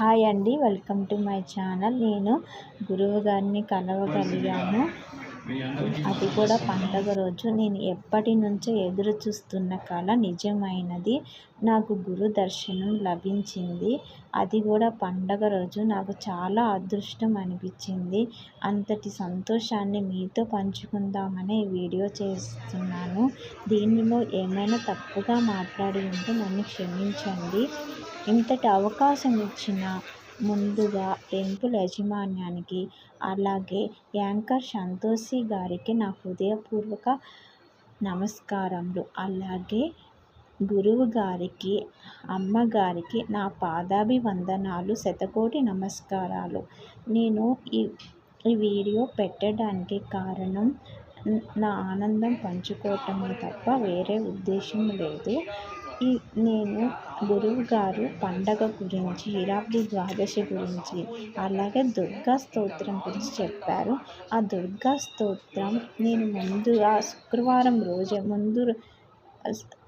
Hi అండి. Welcome to my channel. నేను గురువు గారిని కలవగలిగాను. అది కూడా పండగ రోజు. నేను ఎప్పటి నుంచో ఎదురు చూస్తున్న కళ నిజమైనది. నాకు గురు దర్శనం లభించింది. అది కూడా పండగ రోజు. నాకు చాలా అదృష్టం అనిపించింది. అంతటి సంతోషాన్ని మీతో పంచుకుందామనే వీడియో చేస్తున్నాను. దీనిలో ఏమైనా తప్పుగా మాట్లాడి ఉంటే నన్ను క్షమించండి. ఇంతటి అవకాశం ఇచ్చిన ముందుగా టెంపుల్ యాజమాన్యానికి అలాగే యాంకర్ సంతోషి గారికి నా హృదయపూర్వక నమస్కారములు. అలాగే గురువు గారికి అమ్మగారికి నా పాదాభివందనాలు శతకోటి నమస్కారాలు. నేను ఈ ఈ వీడియో పెట్టడానికి కారణం నా ఆనందం పంచుకోవటమే తప్ప వేరే ఉద్దేశం లేదు. ఈ నేను గురువు గారు పండగ గురించి ఇరాబ్ది ద్వాదశి గురించి అలాగే దుర్గా స్తోత్రం గురించి చెప్పారు. ఆ దుర్గా స్తోత్రం నేను ముందుగా శుక్రవారం రోజు ముందు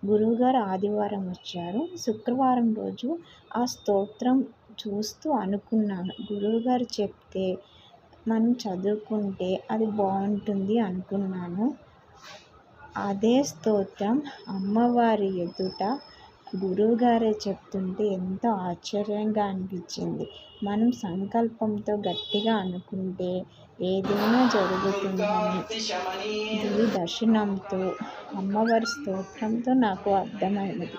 గురువుగారు ఆదివారం వచ్చారు. శుక్రవారం రోజు ఆ స్తోత్రం చూస్తూ అనుకున్నాను. గురువుగారు చెప్తే మనం చదువుకుంటే అది బాగుంటుంది అనుకున్నాను. అదే స్తోత్రం అమ్మవారి ఎదుట గురువుగారే చెప్తుంటే ఎంతో ఆశ్చర్యంగా అనిపించింది. మనం సంకల్పంతో గట్టిగా అనుకుంటే ఏదైనా జరుగుతుందని గురు దర్శనంతో అమ్మవారి స్తోత్రంతో నాకు అర్థమైనది.